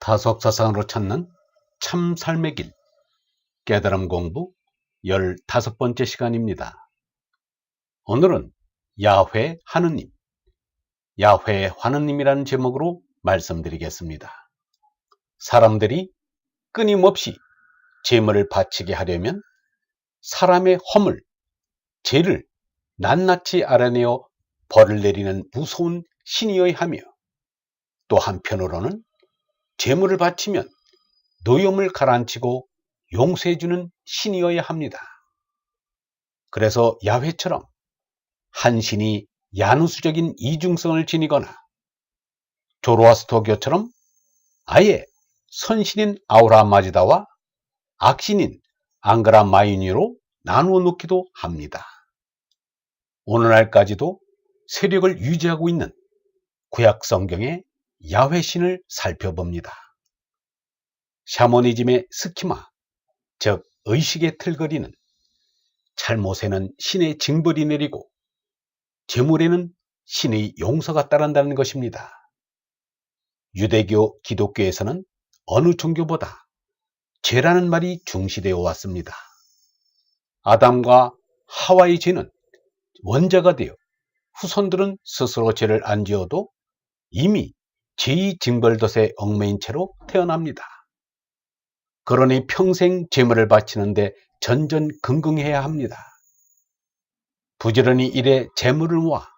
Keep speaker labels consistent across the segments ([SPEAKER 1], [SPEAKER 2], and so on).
[SPEAKER 1] 타석사상으로 찾는 참 삶의 길 깨달음 공부 15번째 시간입니다. 오늘은 야훼 하느님 야훼 하느님이라는 제목으로 말씀드리겠습니다. 사람들이 끊임없이 재물을 바치게 하려면 사람의 허물, 죄를 낱낱이 알아내어 벌을 내리는 무서운 신이어야 하며 또 한편으로는 재물을 바치면 노염을 가라앉히고 용서해주는 신이어야 합니다. 그래서 야훼처럼 한 신이 야누수적인 이중성을 지니거나 조로아스토교처럼 아예 선신인 아우라 마지다와 악신인 앙그라 마이니로 나누어 놓기도 합니다. 오늘날까지도 세력을 유지하고 있는 구약 성경의 야훼 신을 살펴봅니다. 샤머니즘의 스키마, 즉 의식의 틀거리는 잘못에는 신의 징벌이 내리고 재물에는 신의 용서가 따른다는 것입니다. 유대교, 기독교에서는 어느 종교보다 죄라는 말이 중시되어 왔습니다. 아담과 하와의 죄는 원자가 되어 후손들은 스스로 죄를 안 지어도 이미 죄의 징벌덫에 얽매인 채로 태어납니다. 그러니 평생 재물을 바치는데 전전긍긍해야 합니다. 부지런히 일에 재물을 모아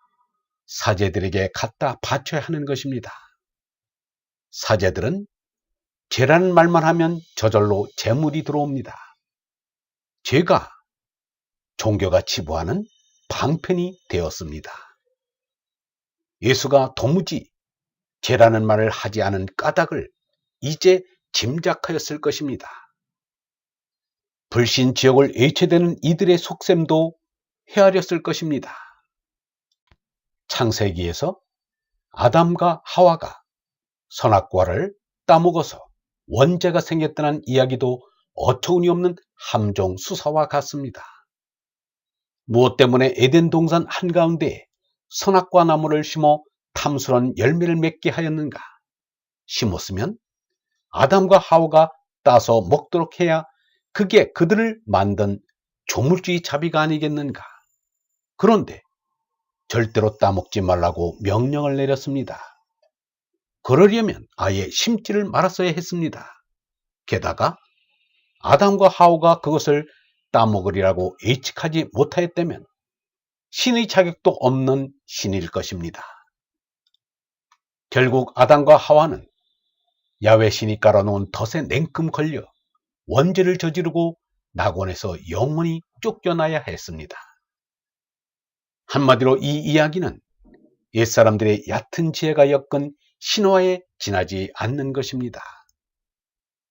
[SPEAKER 1] 사제들에게 갖다 바쳐야 하는 것입니다. 사제들은 죄라는 말만 하면 저절로 재물이 들어옵니다. 죄가 종교가 치부하는 방편이 되었습니다. 예수가 도무지 죄라는 말을 하지 않은 까닭을 이제 짐작하였을 것입니다. 불신 지역을 예체되는 이들의 속셈도 헤아렸을 것입니다. 창세기에서 아담과 하와가 선악과를 따먹어서 원죄가 생겼다는 이야기도 어처구니 없는 함정 수사와 같습니다. 무엇 때문에 에덴 동산 한가운데 선악과 나무를 심어 탐스런 열매를 맺게 하였는가? 심었으면 아담과 하와가 따서 먹도록 해야 그게 그들을 만든 조물주의 자비가 아니겠는가? 그런데 절대로 따먹지 말라고 명령을 내렸습니다. 그러려면 아예 심지를 말았어야 했습니다. 게다가 아담과 하오가 그것을 따먹으리라고 예측하지 못하였다면 신의 자격도 없는 신일 것입니다. 결국 아담과 하와는 야외 신이 깔아놓은 덫에 냉큼 걸려 원죄를 저지르고 낙원에서 영원히 쫓겨나야 했습니다. 한마디로 이 이야기는 옛사람들의 얕은 지혜가 엮은 신화에 지나지 않는 것입니다.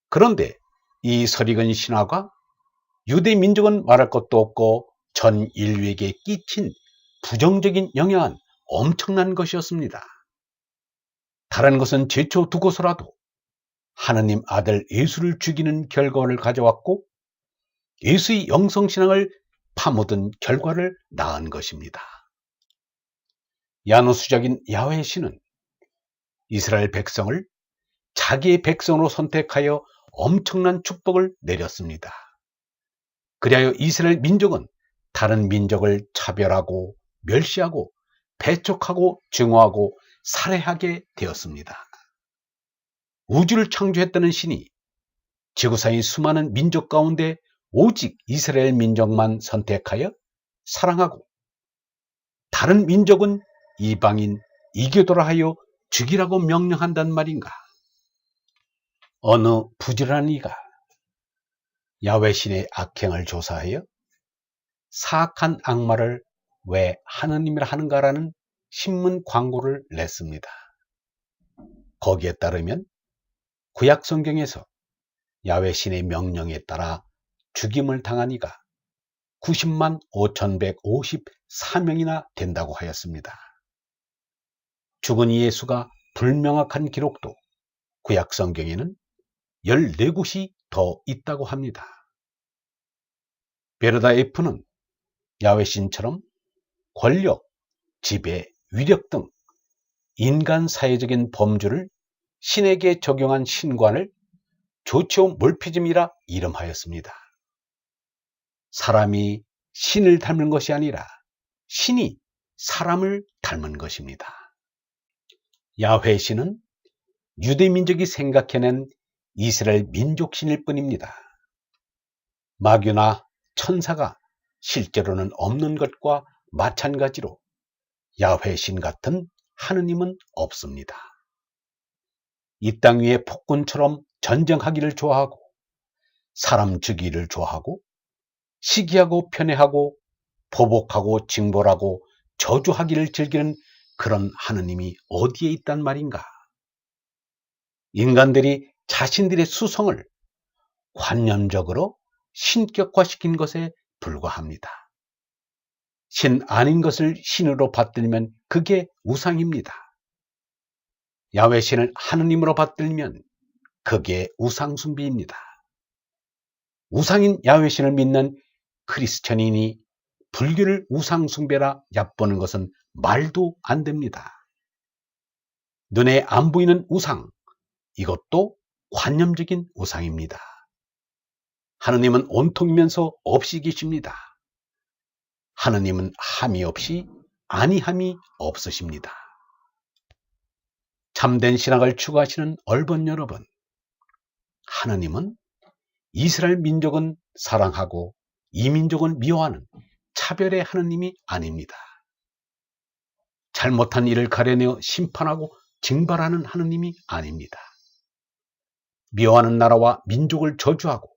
[SPEAKER 1] 그런데 이 설익은 신화가 유대 민족은 말할 것도 없고 전 인류에게 끼친 부정적인 영향은 엄청난 것이었습니다. 다른 것은 제초 두고서라도 하느님 아들 예수를 죽이는 결과를 가져왔고 예수의 영성신앙을 파묻은 결과를 낳은 것입니다. 야노수적인 야훼 신은 이스라엘 백성을 자기의 백성으로 선택하여 엄청난 축복을 내렸습니다. 그리하여 이스라엘 민족은 다른 민족을 차별하고 멸시하고 배척하고 증오하고 살해하게 되었습니다. 우주를 창조했다는 신이 지구상의 수많은 민족 가운데 오직 이스라엘 민족만 선택하여 사랑하고 다른 민족은 이방인 이교도라 하여 죽이라고 명령한단 말인가? 어느 부지런한 이가 야외 신의 악행을 조사하여 사악한 악마를 왜 하느님이라 하는가라는 신문 광고를 냈습니다. 거기에 따르면 구약 성경에서 야외 신의 명령에 따라 죽임을 당한 이가 90만 5,154명이나 된다고 하였습니다. 죽은 예수가 불명확한 기록도 구약 성경에는 14곳이 더 있다고 합니다. 베르다 F는 야외신처럼 권력, 지배, 위력 등 인간 사회적인 범주를 신에게 적용한 신관을 조치온 몰피즘이라 이름하였습니다. 사람이 신을 닮은 것이 아니라 신이 사람을 닮은 것입니다. 야훼 신은 유대 민족이 생각해낸 이스라엘 민족 신일 뿐입니다. 마귀나 천사가 실제로는 없는 것과 마찬가지로 야훼 신 같은 하느님은 없습니다. 이 땅 위에 폭군처럼 전쟁하기를 좋아하고 사람 죽이기를 좋아하고 시기하고 편애하고 보복하고 징벌하고 저주하기를 즐기는 그런 하느님이 어디에 있단 말인가? 인간들이 자신들의 수성을 관념적으로 신격화시킨 것에 불과합니다. 신 아닌 것을 신으로 받들면 그게 우상입니다. 야외 신을 하느님으로 받들면 그게 우상숭배입니다. 우상인 야외 신을 믿는 크리스천인이 불교를 우상숭배라 얕보는 것은 말도 안 됩니다. 눈에 안 보이는 우상, 이것도 관념적인 우상입니다. 하느님은 온통이면서 없이 계십니다. 하느님은 함이 없이 아니함이 없으십니다. 참된 신학을 추구하시는 얼번 여러분, 하느님은 이스라엘 민족은 사랑하고 이 민족은 미워하는 차별의 하느님이 아닙니다. 잘못한 일을 가려내어 심판하고 징발하는 하느님이 아닙니다. 미워하는 나라와 민족을 저주하고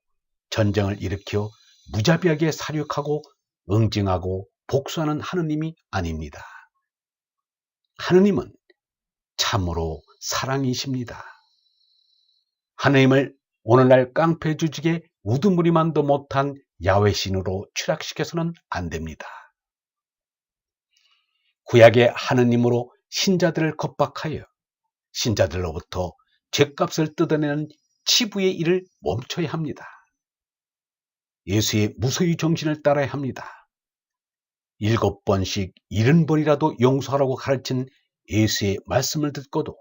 [SPEAKER 1] 전쟁을 일으켜 무자비하게 사륙하고 응징하고 복수하는 하느님이 아닙니다. 하느님은 참으로 사랑이십니다. 하느님을 오늘날 깡패 주직에 우두머리만도 못한 야외신으로 추락시켜서는 안 됩니다. 구약의 하느님으로 신자들을 겁박하여 신자들로부터 죄값을 뜯어내는 치부의 일을 멈춰야 합니다. 예수의 무소유 정신을 따라야 합니다. 일곱 번씩 일흔 번이라도 용서하라고 가르친 예수의 말씀을 듣고도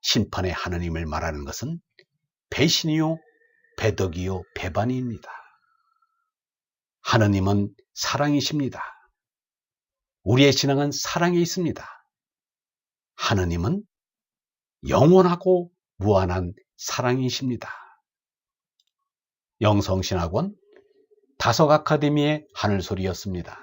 [SPEAKER 1] 심판의 하느님을 말하는 것은 배신이요, 배덕이요, 배반입니다. 하느님은 사랑이십니다. 우리의 신앙은 사랑에 있습니다. 하느님은 영원하고 무한한 사랑이십니다. 영성신학원 다석 아카데미의 하늘소리였습니다.